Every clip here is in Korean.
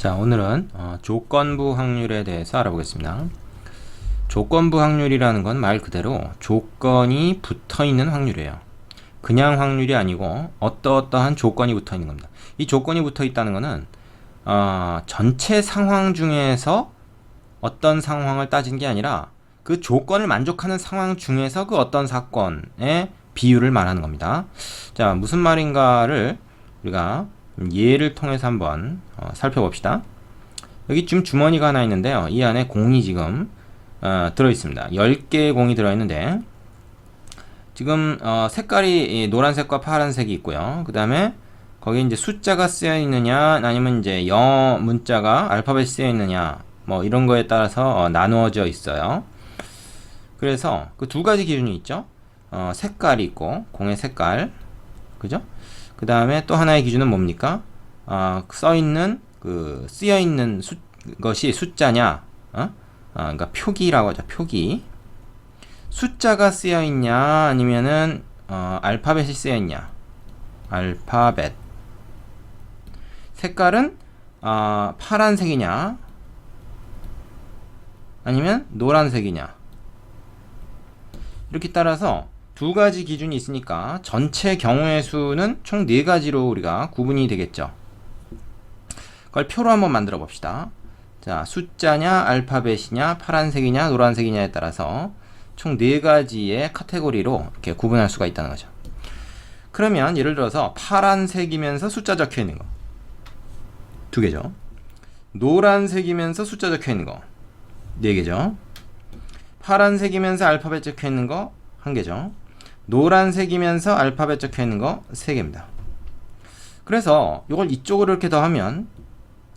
자, 오늘은 어, 조건부 확률에 대해서 알아보겠습니다. 조건부 확률이라는 건 말 그대로 조건이 붙어 있는 확률이에요. 그냥 확률이 아니고 어떠어떠한 조건이 붙어 있는 겁니다. 이 조건이 붙어 있다는 것은 어, 전체 상황 중에서 어떤 상황을 따진 게 아니라 그 조건을 만족하는 상황 중에서 그 어떤 사건의 비율을 말하는 겁니다. 자, 무슨 말인가를 우리가 예를 통해서 한번 어, 살펴봅시다. 여기 지금 주머니가 하나 있는데요. 이 안에 공이 지금 어, 들어 있습니다. 10개의 공이 들어 있는데 지금 어, 색깔이 노란색과 파란색이 있고요. 그 다음에 거기 이제 숫자가 쓰여 있느냐, 아니면 이제 영어 문자가 알파벳이 쓰여 있느냐, 뭐 이런 거에 따라서 어, 나누어져 있어요. 그래서 그 두 가지 기준이 있죠. 어, 색깔이 있고 공의 색깔, 그죠? 그 다음에 또 하나의 기준은 뭡니까? 어, 써 있는 그 쓰여 있는 수, 것이 숫자냐, 어? 어, 그러니까 표기라고 하죠. 표기. 숫자가 쓰여 있냐, 아니면은 어, 알파벳이 쓰여 있냐. 알파벳. 색깔은 어, 파란색이냐, 아니면 노란색이냐. 이렇게 따라서 두 가지 기준이 있으니까 전체 경우의 수는 총 네 가지로 우리가 구분이 되겠죠. 그걸 표로 한번 만들어 봅시다. 자, 숫자냐, 알파벳이냐, 파란색이냐, 노란색이냐에 따라서 총 네 가지의 카테고리로 이렇게 구분할 수가 있다는 거죠. 그러면 예를 들어서 파란색이면서 숫자 적혀 있는 거. 두 개죠. 노란색이면서 숫자 적혀 있는 거. 네 개죠. 파란색이면서 알파벳 적혀 있는 거 한 개죠. 노란색이면서 알파벳 적혀 있는 거세 개입니다. 그래서 이걸 이쪽으로 이렇게 더하면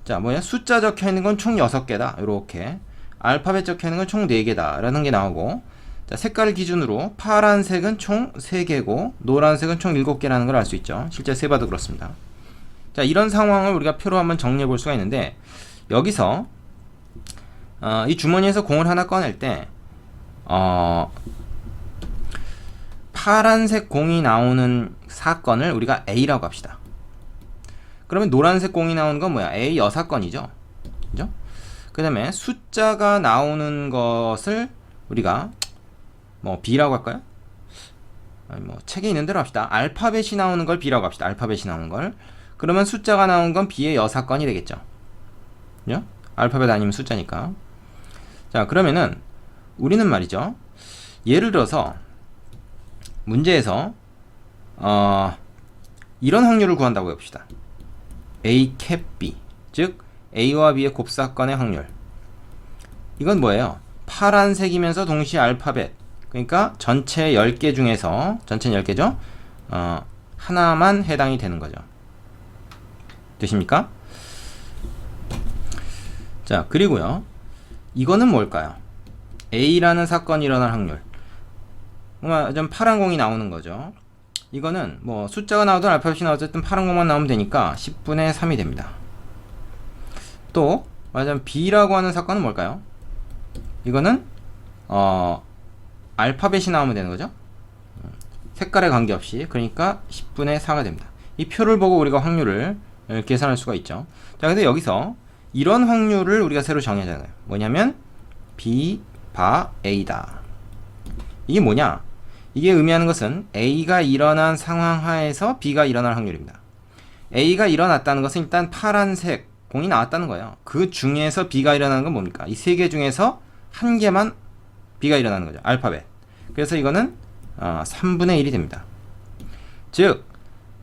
자, 뭐야? 숫자 적혀 있는 건 총 6개다. 이렇게. 알파벳 적혀 있는 건 총 4개다. 라는 게 나오고 자, 색깔 기준으로 파란색은 총 3개고 노란색은 총 7개라는 걸 알 수 있죠. 실제 세봐도 그렇습니다. 자, 이런 상황을 우리가 표로 한번 정리해 볼 수가 있는데 여기서 어, 이 주머니에서 공을 하나 꺼낼 때 어, 파란색 공이 나오는 사건을 우리가 A라고 합시다. 그러면 노란색 공이 나오는 건 뭐야? A 여사건이죠. 그죠? 그 다음에 숫자가 나오는 것을 우리가 뭐 B라고 할까요? 아니 뭐 책에 있는 대로 합시다. 알파벳이 나오는 걸 B라고 합시다. 알파벳이 나오는 걸. 그러면 숫자가 나온 건 B의 여사건이 되겠죠. 그죠? 알파벳 아니면 숫자니까. 자, 그러면은 우리는 말이죠. 예를 들어서 문제에서 어, 이런 확률을 구한다고 해봅시다. A 캡 B 즉 A와 B의 곱사건의 확률 이건 뭐예요? 파란색이면서 동시에 알파벳 그러니까 전체 10개 중에서 전체 10개죠? 어, 하나만 해당이 되는 거죠. 되십니까? 자 그리고요 이거는 뭘까요? A라는 사건이 일어날 확률 뭔가 좀 파란 공이 나오는 거죠. 이거는 뭐 숫자가 나오든 알파벳이 나오든 파란 공만 나오면 되니까 10분의 3이 됩니다. 또 말하자면 B라고 하는 사건은 뭘까요? 이거는 어 알파벳이 나오면 되는 거죠. 색깔에 관계없이 그러니까 10분의 4가 됩니다. 이 표를 보고 우리가 확률을 계산할 수가 있죠. 자, 근데 여기서 이런 확률을 우리가 새로 정하잖아요. 뭐냐면 B 바 A다. 이게 뭐냐? 이게 의미하는 것은 A가 일어난 상황 하에서 B가 일어날 확률입니다. A가 일어났다는 것은 일단 파란색 공이 나왔다는 거예요. 그 중에서 B가 일어나는 건 뭡니까? 이 세 개 중에서 한 개만 B가 일어나는 거죠. 알파벳. 그래서 이거는 어, 3분의 1이 됩니다. 즉,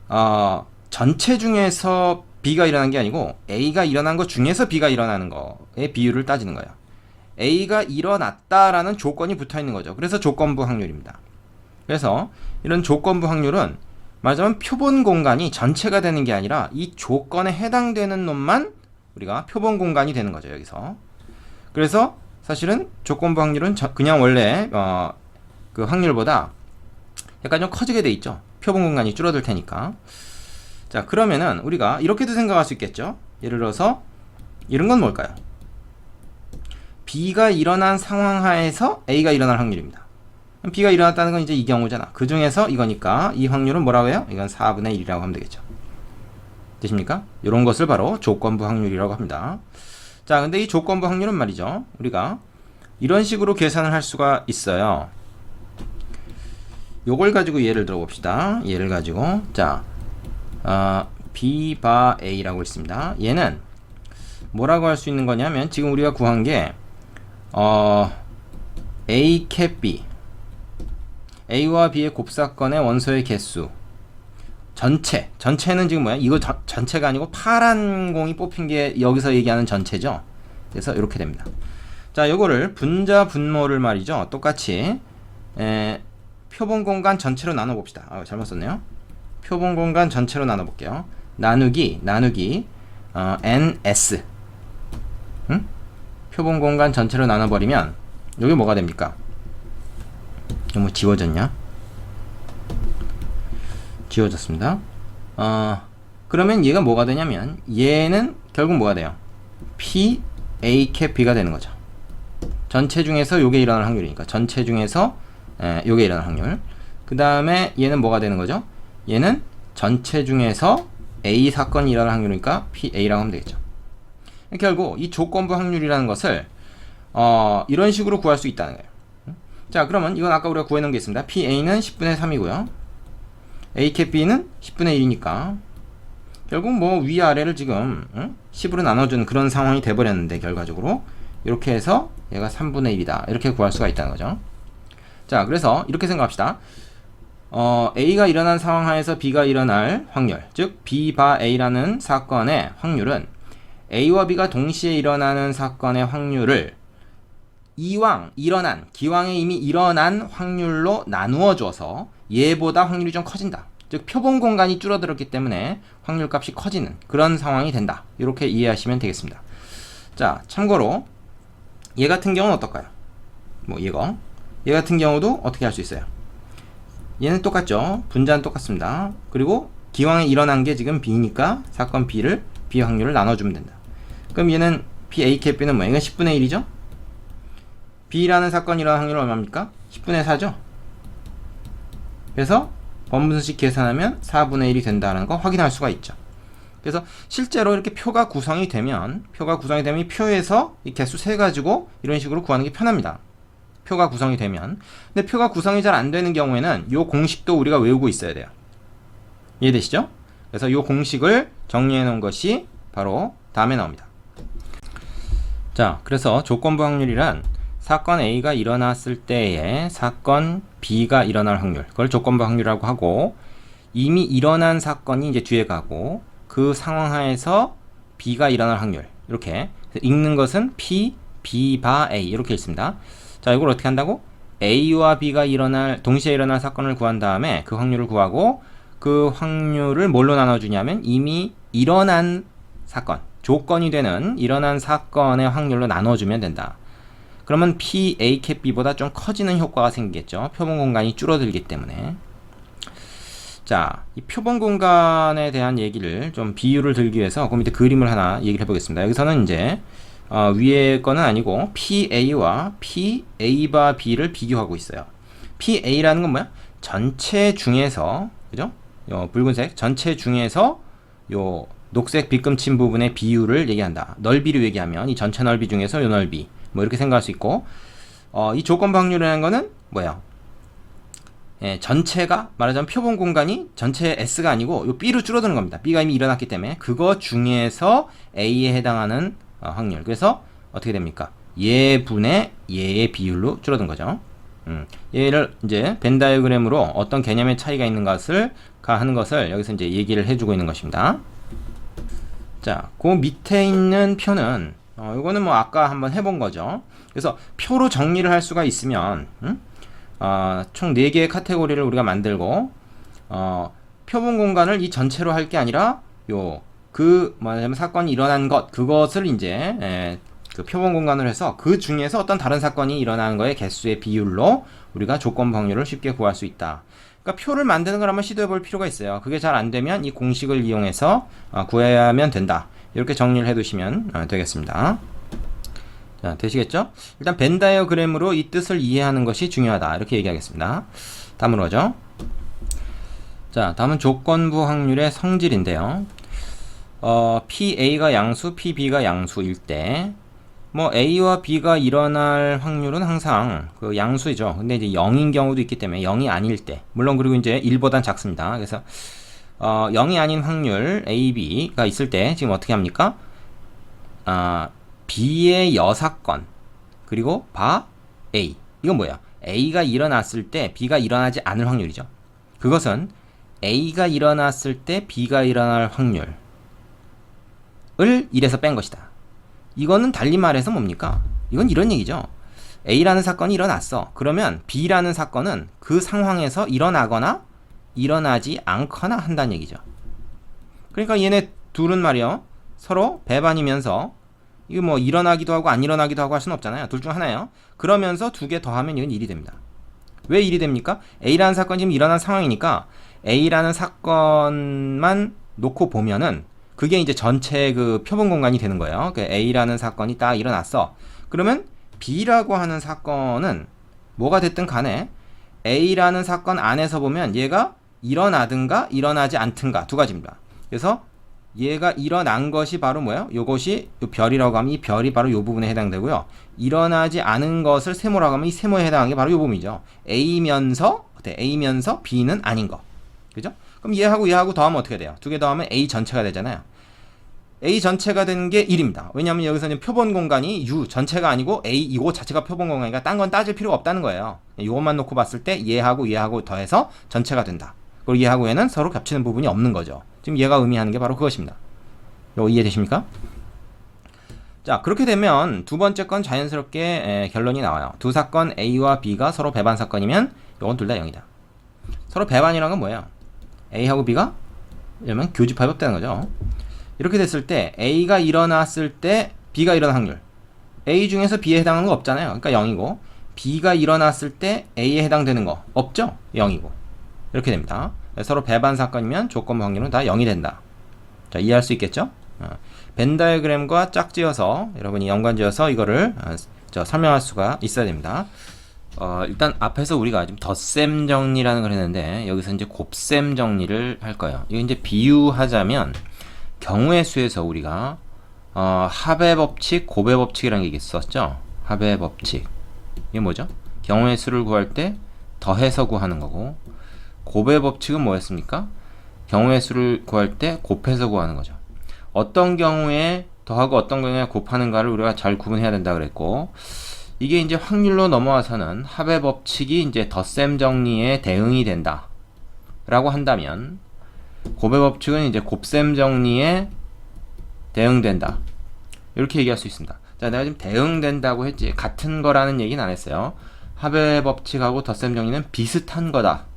어, 전체 중에서 B가 일어난 게 아니고 A가 일어난 것 중에서 B가 일어나는 거의 비율을 따지는 거예요. A가 일어났다라는 조건이 붙어 있는 거죠. 그래서 조건부 확률입니다. 그래서 이런 조건부 확률은 말하자면 표본 공간이 전체가 되는 게 아니라 이 조건에 해당되는 놈만 우리가 표본 공간이 되는 거죠. 여기서. 그래서 사실은 조건부 확률은 그냥 원래 어, 그 확률보다 약간 좀 커지게 돼 있죠. 표본 공간이 줄어들 테니까. 자, 그러면은 우리가 이렇게도 생각할 수 있겠죠. 예를 들어서 이런 건 뭘까요? B가 일어난 상황 하에서 A가 일어날 확률입니다. B가 일어났다는 건 이제 이 경우잖아. 그 중에서 이거니까 이 확률은 뭐라고 해요? 이건 4분의 1이라고 하면 되겠죠. 되십니까? 이런 것을 바로 조건부 확률이라고 합니다. 자, 근데 이 조건부 확률은 말이죠. 우리가 이런 식으로 계산을 할 수가 있어요. 요걸 가지고 예를 들어 봅시다. 예를 가지고 자, 어, B 바 A라고 있습니다. 얘는 뭐라고 할 수 있는 거냐면 지금 우리가 구한 게 어, A 캡 B A와 B의 곱사건의 원소의 개수 전체 전체는 지금 뭐야? 이거 전, 전체가 아니고 파란 공이 뽑힌 게 여기서 얘기하는 전체죠. 그래서 이렇게 됩니다. 자, 요거를 분자 분모를 말이죠. 똑같이 에, 표본 공간 전체로 나눠 봅시다. 아, 잘못 썼네요. 표본 공간 전체로 나눠 볼게요. 나누기 나누기 어, ns 응? 표본 공간 전체로 나눠 버리면 여기 뭐가 됩니까? 뭐 지워졌냐? 지워졌습니다. 어, 그러면 얘가 뭐가 되냐면 얘는 결국 뭐가 돼요? P A 캡 B가 되는 거죠. 전체 중에서 요게 일어날 확률이니까 전체 중에서 에, 요게 일어날 확률. 그 다음에 얘는 뭐가 되는 거죠? 얘는 전체 중에서 A 사건이 일어날 확률이니까 PA라고 하면 되겠죠. 결국 이 조건부 확률이라는 것을 어, 이런 식으로 구할 수 있다는 거예요. 자, 그러면 이건 아까 우리가 구해놓은 게 있습니다. PA는 10분의 3이고요. A 캡 B는 10분의 1이니까 결국 뭐 위아래를 지금 응? 10으로 나눠주는 그런 상황이 돼버렸는데 결과적으로 이렇게 해서 얘가 3분의 1이다 이렇게 구할 수가 있다는 거죠. 자, 그래서 이렇게 생각합시다. 어, A가 일어난 상황 하에서 B가 일어날 확률, 즉 B 바 A라는 사건의 확률은 A와 B가 동시에 일어나는 사건의 확률을 이왕 일어난 기왕에 이미 일어난 확률로 나누어 줘서 얘보다 확률이 좀 커진다. 즉 표본 공간이 줄어들었기 때문에 확률 값이 커지는 그런 상황이 된다. 이렇게 이해하시면 되겠습니다. 자, 참고로 얘 같은 경우는 어떨까요? 뭐 얘가 얘 같은 경우도 어떻게 할 수 있어요? 얘는 똑같죠. 분자는 똑같습니다. 그리고 기왕에 일어난 게 지금 B니까 사건 B를 B 확률을 나눠주면 된다. 그럼 얘는 P A 캡 B는 뭐야? 이건 10분의 1이죠? B라는 사건이 일어난 확률은 얼마입니까? 10분의 4죠? 그래서 번분식 계산하면 4분의 1이 된다는 거 확인할 수가 있죠. 그래서 실제로 이렇게 표가 구성이 되면 표가 구성이 되면 이 표에서 이 개수 세 가지고 이런 식으로 구하는 게 편합니다. 표가 구성이 되면 근데 표가 구성이 잘 안 되는 경우에는 이 공식도 우리가 외우고 있어야 돼요. 이해되시죠? 그래서 이 공식을 정리해 놓은 것이 바로 다음에 나옵니다. 자, 그래서 조건부 확률이란 사건 A가 일어났을 때에 사건 B가 일어날 확률, 그걸 조건부 확률이라고 하고 이미 일어난 사건이 이제 뒤에 가고 그 상황 하에서 B가 일어날 확률 이렇게 읽는 것은 P, B 바 A 이렇게 읽습니다. 자, 이걸 어떻게 한다고? A와 B가 일어날 동시에 일어날 사건을 구한 다음에 그 확률을 구하고 그 확률을 뭘로 나눠주냐면 이미 일어난 사건, 조건이 되는 일어난 사건의 확률로 나눠주면 된다. 그러면 P, A 캡 B보다 좀 커지는 효과가 생기겠죠. 표본 공간이 줄어들기 때문에. 자, 이 표본 공간에 대한 얘기를 좀 비유를 들기 위해서 그 밑에 그림을 하나 얘기를 해보겠습니다. 여기서는 이제 어, 위에 거는 아니고 PA와 PA 바 B를 비교하고 있어요. PA라는 건 뭐야? 전체 중에서 그죠? 요 붉은색 전체 중에서 요 녹색 빗금친 부분의 비율을 얘기한다. 넓이를 얘기하면 이 전체 넓이 중에서 요 넓이 뭐 이렇게 생각할 수 있고 어, 이 조건 확률이라는 거는 뭐예요? 예, 전체가 말하자면 표본 공간이 전체 S가 아니고 요 B로 줄어드는 겁니다. B가 이미 일어났기 때문에 그거 중에서 A에 해당하는 어, 확률. 그래서 어떻게 됩니까? 얘분의 얘의 비율로 줄어든 거죠. 음, 얘를 이제 벤 다이어그램으로 어떤 개념의 차이가 있는 것을 가 하는 것을 여기서 이제 얘기를 해주고 있는 것입니다. 자, 그 밑에 있는 표는 어, 이거는 뭐 아까 한번 해본 거죠. 그래서 표로 정리를 할 수가 있으면 음? 어, 총 4개의 카테고리를 우리가 만들고 어, 표본 공간을 이 전체로 할 게 아니라 요 그 뭐냐면 사건이 일어난 것 그것을 이제 에, 그 표본 공간을 해서 그 중에서 어떤 다른 사건이 일어나는 거의 개수의 비율로 우리가 조건 확률을 쉽게 구할 수 있다. 그러니까 표를 만드는 걸 한번 시도해 볼 필요가 있어요. 그게 잘 안 되면 이 공식을 이용해서 어, 구해야면 된다. 이렇게 정리를 해 두시면 어, 되겠습니다. 자, 되시겠죠? 일단 벤 다이어그램으로 이 뜻을 이해하는 것이 중요하다. 이렇게 얘기하겠습니다. 다음으로 가죠. 자, 다음은 조건부 확률의 성질인데요. 어, PA가 양수, PB가 양수일 때, 뭐 A와 B가 일어날 확률은 항상 그 양수이죠. 근데 이제 0인 경우도 있기 때문에 0이 아닐 때, 물론 그리고 이제 1보단 작습니다. 그래서 어, 0이 아닌 확률 A, B가 있을 때 지금 어떻게 합니까? 아, B의 여사건 그리고 바 A 이건 뭐야? A가 일어났을 때 B가 일어나지 않을 확률이죠. 그것은 A가 일어났을 때 B가 일어날 확률을 1에서 뺀 것이다. 이거는 달리 말해서 뭡니까? 이건 이런 얘기죠. A라는 사건이 일어났어. 그러면 B라는 사건은 그 상황에서 일어나거나 일어나지 않거나 한다는 얘기죠. 그러니까 얘네 둘은 말이요. 서로 배반이면서 이거 뭐 일어나기도 하고 안 일어나기도 하고 할 수는 없잖아요. 둘 중 하나예요. 그러면서 두 개 더하면 이건 1이 됩니다. 왜 1이 됩니까? A라는 사건이 지금 일어난 상황이니까 A라는 사건만 놓고 보면은 그게 이제 전체 그 표본 공간이 되는 거예요. 그 A라는 사건이 딱 일어났어. 그러면 B라고 하는 사건은 뭐가 됐든 간에 A라는 사건 안에서 보면 얘가 일어나든가 일어나지 않든가 두 가지입니다. 그래서 얘가 일어난 것이 바로 뭐예요? 요것이 요 별이라고 하면 이 별이 바로 요 부분에 해당되고요. 일어나지 않은 것을 세모라고 하면 이 세모에 해당하는 게 바로 요 부분이죠. A면서? A면서 B는 아닌 거. 그죠? 그럼 얘하고 얘하고 더하면 어떻게 돼요? 두 개 더하면 A 전체가 되잖아요. A 전체가 되는 게 1입니다. 왜냐하면 여기서는 표본 공간이 U 전체가 아니고 A 이거 자체가 표본 공간이니까 딴 건 따질 필요가 없다는 거예요. 이것만 놓고 봤을 때 얘하고 얘하고 더해서 전체가 된다. 그리고 얘하고 얘는 서로 겹치는 부분이 없는 거죠. 지금 얘가 의미하는 게 바로 그것입니다. 이거 이해되십니까? 자, 그렇게 되면 두 번째 건 자연스럽게 에, 결론이 나와요. 두 사건 A와 B가 서로 배반 사건이면 이건 둘 다 0이다. 서로 배반이라는 건 뭐예요? A하고 B가 이러면 교집합이 없다는 거죠. 이렇게 됐을 때 A가 일어났을 때 B가 일어날 확률. A 중에서 B에 해당하는 거 없잖아요. 그러니까 0이고 B가 일어났을 때 A에 해당되는 거 없죠? 0이고. 이렇게 됩니다. 서로 배반 사건이면 조건 확률은 다 0이 된다. 자, 이해할 수 있겠죠? 어, 벤 다이어그램과 짝지어서 여러분이 연관지어서 이거를 어, 저 설명할 수가 있어야 됩니다. 어, 일단 앞에서 우리가 지금 덧셈 정리라는 걸 했는데 여기서 이제 곱셈 정리를 할 거예요. 이거 이제 비유하자면 경우의 수에서 우리가 어, 합의 법칙, 곱의 법칙이라는 게 있었죠. 합의 법칙. 이게 뭐죠? 경우의 수를 구할 때 더해서 구하는 거고 곱의 법칙은 뭐였습니까? 경우의 수를 구할 때 곱해서 구하는 거죠. 어떤 경우에 더하고 어떤 경우에 곱하는가를 우리가 잘 구분해야 된다 그랬고 이게 이제 확률로 넘어와서는 합의 법칙이 이제 덧셈 정리에 대응이 된다. 라고 한다면 곱의 법칙은 이제 곱셈 정리에 대응된다. 이렇게 얘기할 수 있습니다. 자, 내가 지금 대응된다고 했지. 같은 거라는 얘기는 안 했어요. 합의 법칙하고 덧셈 정리는 비슷한 거다.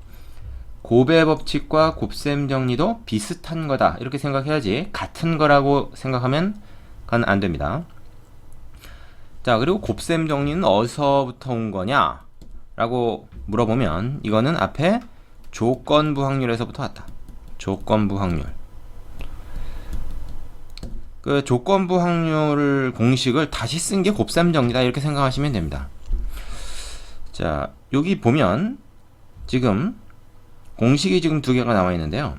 곱의 법칙과 곱셈 정리도 비슷한 거다. 이렇게 생각해야지. 같은 거라고 생각하면 안 됩니다. 자, 그리고 곱셈 정리는 어디서부터 온 거냐? 라고 물어보면 이거는 앞에 조건부 확률에서부터 왔다. 조건부 확률. 그 조건부 확률 공식을 다시 쓴 게 곱셈 정리다 이렇게 생각하시면 됩니다. 자, 여기 보면 지금 공식이 지금 두 개가 나와 있는데요.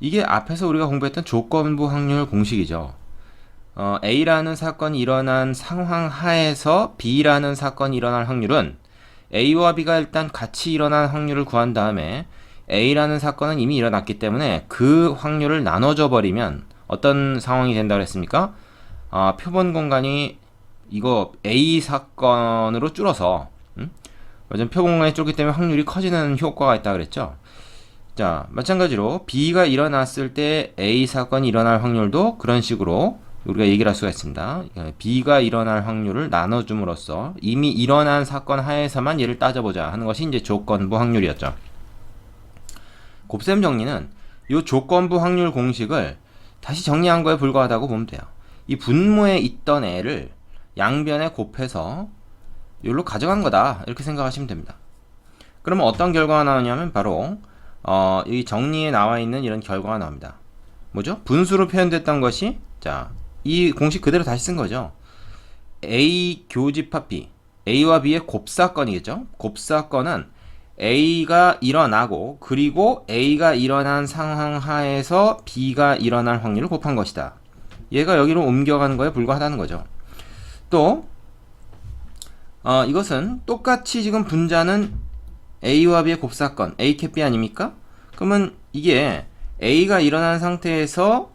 이게 앞에서 우리가 공부했던 조건부 확률 공식이죠. 어, A라는 사건이 일어난 상황 하에서 B라는 사건이 일어날 확률은 A와 B가 일단 같이 일어난 확률을 구한 다음에 A라는 사건은 이미 일어났기 때문에 그 확률을 나눠줘 버리면 어떤 상황이 된다고 했습니까? 아, 표본 공간이 이거 A 사건으로 줄어서 음? 완전 표본 공간이 줄기 때문에 확률이 커지는 효과가 있다 그랬죠. 자, 마찬가지로 B가 일어났을 때 A 사건이 일어날 확률도 그런 식으로 우리가 얘기를 할 수가 있습니다. B가 일어날 확률을 나눠줌으로써 이미 일어난 사건 하에서만 얘를 따져보자 하는 것이 이제 조건부 확률이었죠. 곱셈 정리는 이 조건부 확률 공식을 다시 정리한 거에 불과하다고 보면 돼요. 이 분모에 있던 애를 양변에 곱해서 여기로 가져간 거다 이렇게 생각하시면 됩니다. 그러면 어떤 결과가 나오냐면 바로 어, 이 정리에 나와 있는 이런 결과가 나옵니다. 뭐죠? 분수로 표현됐던 것이 자, 이 공식 그대로 다시 쓴 거죠. A 교집합 B A와 B의 곱사건이겠죠. 곱사건은 A가 일어나고 그리고 A가 일어난 상황 하에서 B가 일어날 확률을 곱한 것이다. 얘가 여기로 옮겨가는 거에 불과하다는 거죠. 또 어, 이것은 똑같이 지금 분자는 A와 B의 곱사건 A 캡 B 아닙니까? 그러면 이게 A가 일어난 상태에서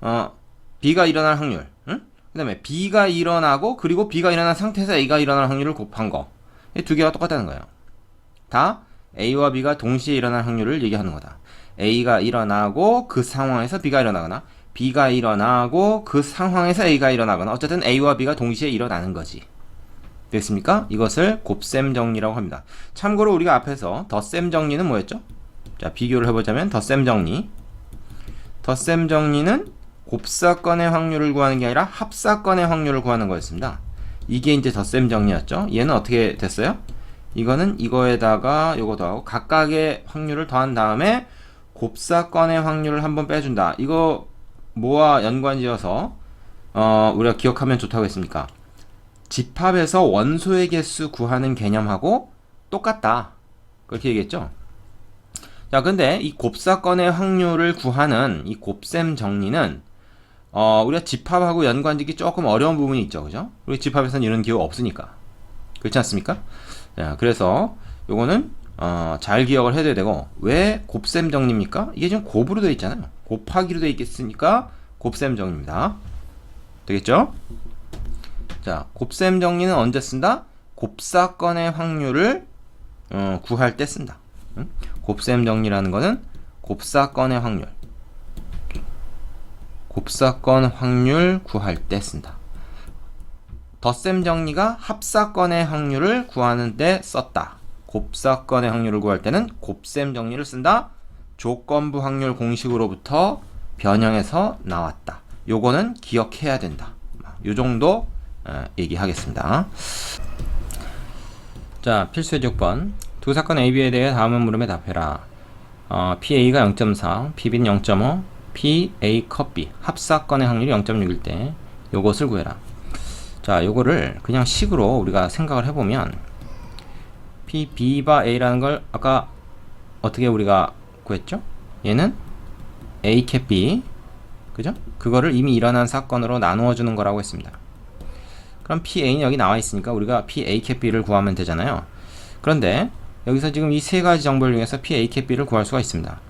어, B가 일어날 확률, 응? 그 다음에 B가 일어나고 그리고 B가 일어난 상태에서 A가 일어날 확률을 곱한 거, 이 두 개가 똑같다는 거예요. 다 A와 B가 동시에 일어날 확률을 얘기하는 거다. A가 일어나고 그 상황에서 B가 일어나거나 B가 일어나고 그 상황에서 A가 일어나거나 어쨌든 A와 B가 동시에 일어나는 거지. 됐습니까? 이것을 곱셈 정리라고 합니다. 참고로 우리가 앞에서 덧셈 정리는 뭐였죠? 자, 비교를 해보자면 덧셈 정리. 덧셈 정리는 곱사건의 확률을 구하는 게 아니라 합사건의 확률을 구하는 거였습니다. 이게 이제 덧셈 정리였죠. 얘는 어떻게 됐어요? 이거는 이거에다가 요거 더하고 각각의 확률을 더한 다음에 곱사건의 확률을 한번 빼준다. 이거 뭐와 연관지어서 어, 우리가 기억하면 좋다고 했습니까? 집합에서 원소의 개수 구하는 개념하고 똑같다. 그렇게 얘기했죠. 자, 근데 이 곱사건의 확률을 구하는 이 곱셈 정리는 어, 우리가 집합하고 연관짓기 조금 어려운 부분이 있죠. 그죠? 우리 집합에서는 이런 기호 없으니까. 그렇지 않습니까? 자, 그래서 요거는 어, 잘 기억을 해둬야 되고 왜 곱셈 정리입니까? 이게 지금 곱으로 되어 있잖아요. 곱하기로 되어 있겠으니까 곱셈 정리입니다. 되겠죠? 자, 곱셈 정리는 언제 쓴다? 곱사건의 확률을 어, 구할 때 쓴다. 응? 곱셈 정리라는 거는 곱사건의 확률. 곱사건 확률 구할 때 쓴다. 덧셈 정리가 합사건의 확률을 구하는 데 썼다. 곱사건의 확률을 구할 때는 곱셈 정리를 쓴다. 조건부 확률 공식으로부터 변형해서 나왔다. 요거는 기억해야 된다. 요 정도 어, 얘기하겠습니다. 자, 필수의 조건. 두 사건 AB에 대해 다음은 물음에 답해라. 어, PA가 0.4, PB는 0.5, PA 컷 B 합사건의 확률이 0.6일 때 요것을 구해라. 자, 요거를 그냥 식으로 우리가 생각을 해보면 P, B바 A라는 걸 아까 어떻게 우리가 구했죠? 얘는 A 캡 B 그죠? 그거를 이미 일어난 사건으로 나누어 주는 거라고 했습니다. 그럼 PA는 여기 나와 있으니까 우리가 PA 캡 B를 구하면 되잖아요. 그런데 여기서 지금 이 세 가지 정보를 이용해서 PA 캡 B를 구할 수가 있습니다.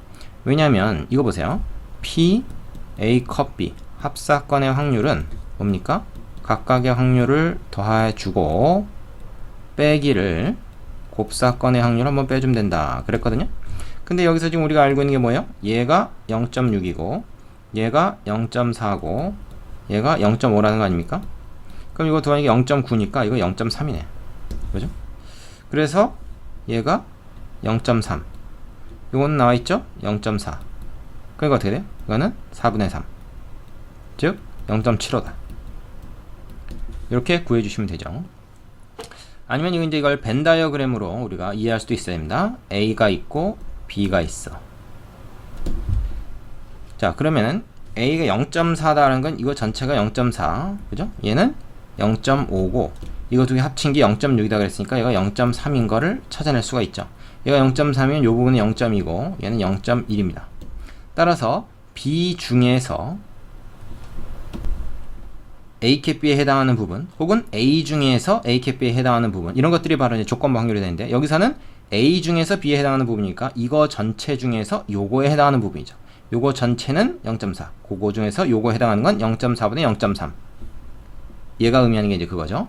왜냐하면 이거 보세요. P, A 컷 B 합사건의 확률은 뭡니까? 각각의 확률을 더해 주고 빼기를 곱사건의 확률 한번 빼주면 된다. 그랬거든요. 근데 여기서 지금 우리가 알고 있는 게 뭐예요? 얘가 0.6이고 얘가 0.4고 얘가 0.5라는 거 아닙니까? 그럼 이거 더하기 0.9니까 이거 0.3이네. 그죠? 그래서 얘가 0.3. 이건 나와 있죠? 0.4. 그러니까 어떻게 돼요? 이거는 4분의 3. 즉 0.75다. 이렇게 구해 주시면 되죠. 아니면 이거 이제 이걸 벤 다이어그램으로 우리가 이해할 수도 있어야 됩니다. A가 있고 B가 있어. 자, 그러면은 A가 0.4다라는 건 이거 전체가 0.4. 그죠? 얘는 0.5고 이거 두 개 합친 게 0.6이다 그랬으니까 얘가 0.3인 거를 찾아낼 수가 있죠. 얘가 0.3이면 이 부분은 0.2고 얘는 0.1입니다. 따라서 B 중에서 A 캡 B에 해당하는 부분 혹은 A 중에서 A 캡 B에 해당하는 부분 이런 것들이 바로 이제 조건부 확률이 되는데 여기서는 A 중에서 B에 해당하는 부분이니까 이거 전체 중에서 요거에 해당하는 부분이죠. 요거 전체는 0.4 그거 중에서 요거 해당하는 건 0.4분의 0.3 얘가 의미하는 게 이제 그거죠.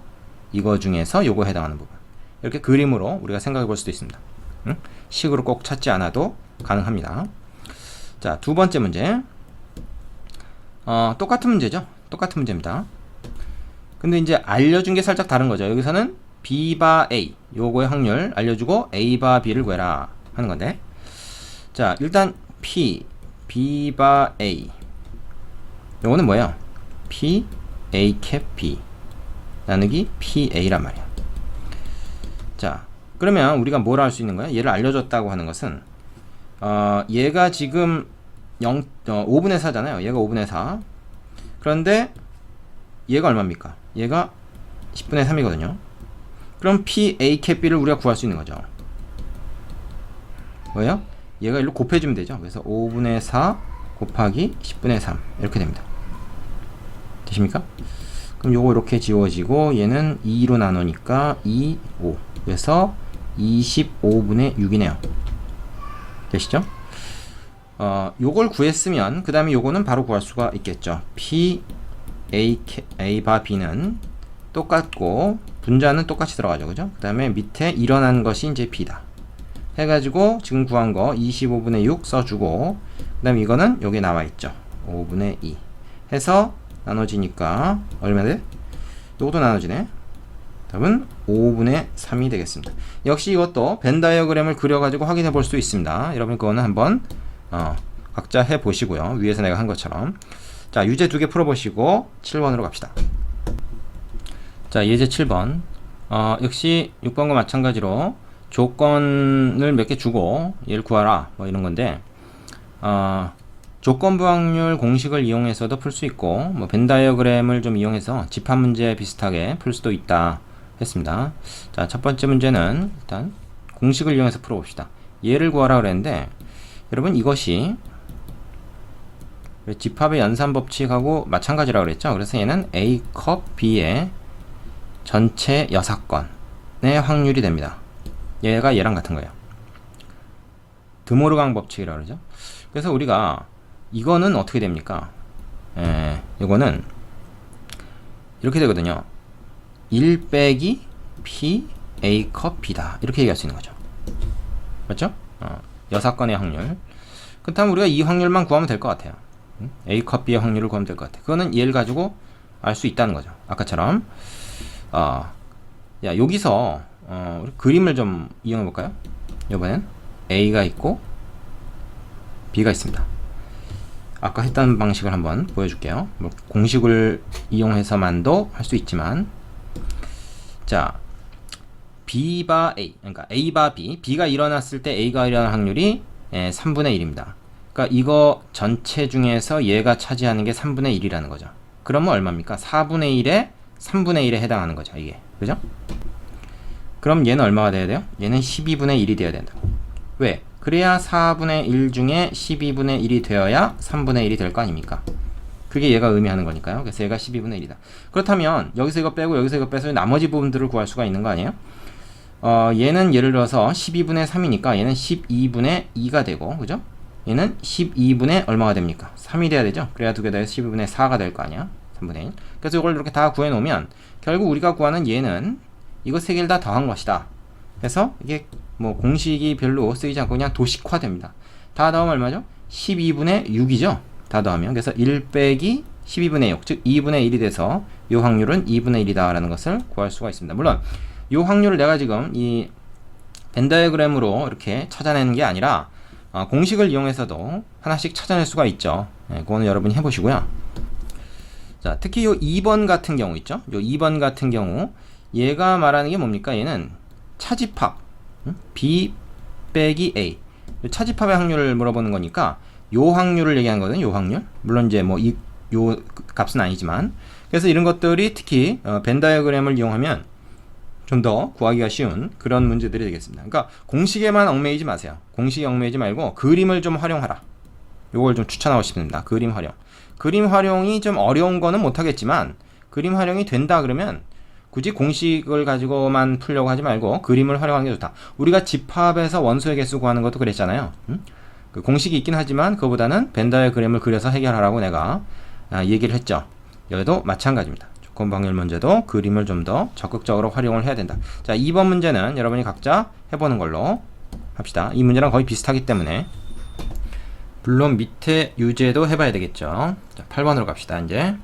이거 중에서 요거 해당하는 부분 이렇게 그림으로 우리가 생각해 볼 수도 있습니다. 응? 식으로 꼭 찾지 않아도 가능합니다. 자, 두 번째 문제. 어, 똑같은 문제죠. 똑같은 문제입니다. 근데 이제 알려준 게 살짝 다른 거죠. 여기서는 B바 A, 요거의 확률 알려주고 A바 B를 구해라 하는 건데. 자, 일단 P, B바 A. 요거는 뭐예요? P, A 캡 B. 나누기 PA란 말이야. 자, 그러면 우리가 뭘 할 수 있는 거야? 얘를 알려줬다고 하는 것은 어, 얘가 지금 0, 어, 5분의 4잖아요. 얘가 5분의 4. 그런데 얘가 얼마입니까? 얘가 10분의 3이거든요. 그럼 P, A, 캡, B를 우리가 구할 수 있는 거죠. 뭐예요? 얘가 일로 곱해주면 되죠. 그래서 5분의 4 곱하기 10분의 3 이렇게 됩니다. 되십니까? 그럼 요거 이렇게 지워지고 얘는 2로 나누니까 2, 5 그래서 25분의 6이네요. 되시죠? 어, 요걸 구했으면 그 다음에 요거는 바로 구할 수가 있겠죠. P, A, K- A 바 B는 똑같고 분자는 똑같이 들어가죠. 그죠? 그 다음에 밑에 일어난 것이 이제 B다. 해가지고 지금 구한 거 25분의 6 써주고 그 다음에 이거는 여기 나와 있죠. 5분의 2 해서 나눠지니까 얼마 돼? 요것도 나눠지네. 답은 5분의 3이 되겠습니다. 역시 이것도 벤 다이어그램을 그려가지고 확인해 볼 수 있습니다. 여러분 그거는 한번 어, 각자 해 보시고요. 위에서 내가 한 것처럼. 자, 유제 두 개 풀어보시고 7번으로 갑시다. 자, 예제 7번. 어, 역시 6번과 마찬가지로 조건을 몇 개 주고 얘를 구하라 뭐 이런 건데 어, 조건부 확률 공식을 이용해서도 풀 수 있고 뭐 벤 다이어그램을 좀 이용해서 집합 문제 비슷하게 풀 수도 있다 했습니다. 자, 첫 번째 문제는 일단 공식을 이용해서 풀어봅시다. 얘를 구하라 그랬는데 여러분 이것이 집합의 연산 법칙하고 마찬가지라고 그랬죠. 그래서 얘는 A 컵 B의 전체 여사건의 확률이 됩니다. 얘가 얘랑 같은 거예요. 드모르강 법칙이라고 그러죠. 그래서 우리가 이거는 어떻게 됩니까? 에, 이거는 이렇게 되거든요. 1 빼기 P A 컵 B다. 이렇게 얘기할 수 있는 거죠. 맞죠? 어, 여사건의 확률. 그렇다면 우리가 이 확률만 구하면 될 것 같아요. 음? A 컵 B의 확률을 구하면 될 것 같아요. 그거는 얘를 가지고 알 수 있다는 거죠. 아까처럼. 어, 야, 여기서 어, 그림을 좀 이용해 볼까요? 이번엔 A가 있고 B가 있습니다. 아까 했던 방식을 한번 보여줄게요. 뭐 공식을 이용해서만도 할 수 있지만 자 B 바 A 그러니까 A 바 B B가 일어났을 때 A가 일어날 확률이 예, 3분의 1입니다. 그러니까 이거 전체 중에서 얘가 차지하는 게 3분의 1이라는 거죠. 그러면 얼마입니까? 4분의 1에 3분의 1에 해당하는 거죠. 이게 그죠? 그럼 얘는 얼마가 돼야 돼요? 얘는 12분의 1이 돼야 된다. 왜? 그래야 4분의 1 중에 12분의 1이 되어야 3분의 1이 될 거 아닙니까? 그게 얘가 의미하는 거니까요. 그래서 얘가 12분의 1이다. 그렇다면 여기서 이거 빼고 여기서 이거 빼서 나머지 부분들을 구할 수가 있는 거 아니에요? 어, 얘는 예를 들어서 12분의 3이니까 얘는 12분의 2가 되고, 그죠? 얘는 12분의 얼마가 됩니까? 3이 돼야 되죠? 그래야 두 개 더해서 12분의 4가 될 거 아니야? 3분의 1. 그래서 이걸 이렇게 다 구해 놓으면 결국 우리가 구하는 얘는 이거 세 개를 다 더한 것이다. 그래서 이게 뭐 공식이 별로 쓰이지 않고 그냥 도식화 됩니다. 다 더하면 얼마죠? 12분의 6이죠? 다 더하면. 그래서 1 빼기 12분의 6, 즉 2분의 1이 돼서 이 확률은 2분의 1이다라는 것을 구할 수가 있습니다. 물론 이 확률을 내가 지금 이 벤다이어그램으로 이렇게 찾아내는 게 아니라 어, 공식을 이용해서도 하나씩 찾아낼 수가 있죠. 네, 그거는 여러분이 해보시고요. 자, 특히 요 2번 같은 경우 있죠? 요 2번 같은 경우 얘가 말하는 게 뭡니까? 얘는 차집합 음? B 빼기 A 요 차집합의 확률을 물어보는 거니까 요 확률을 얘기하는 거거든요. 요 확률. 물론 이제 뭐 이 요 값은 아니지만 그래서 이런 것들이 특히 어, 벤 다이어그램을 이용하면 좀 더 구하기가 쉬운 그런 문제들이 되겠습니다. 그러니까 공식에만 얽매이지 마세요. 공식에 얽매이지 말고 그림을 좀 활용하라. 요걸 좀 추천하고 싶습니다. 그림 활용. 그림 활용이 좀 어려운 거는 못하겠지만 그림 활용이 된다 그러면 굳이 공식을 가지고만 풀려고 하지 말고 그림을 활용하는 게 좋다. 우리가 집합에서 원소의 개수 구하는 것도 그랬잖아요. 음? 그 공식이 있긴 하지만 그보다는 벤다의 그림을 그려서 해결하라고 내가 아, 얘기를 했죠. 여기도 마찬가지입니다. 확률 문제도 그림을 좀 더 적극적으로 활용을 해야 된다. 자, 2번 문제는 여러분이 각자 해보는 걸로 합시다. 이 문제랑 거의 비슷하기 때문에 물론 밑에 유제도 해봐야 되겠죠. 자, 8번으로 갑시다. 이제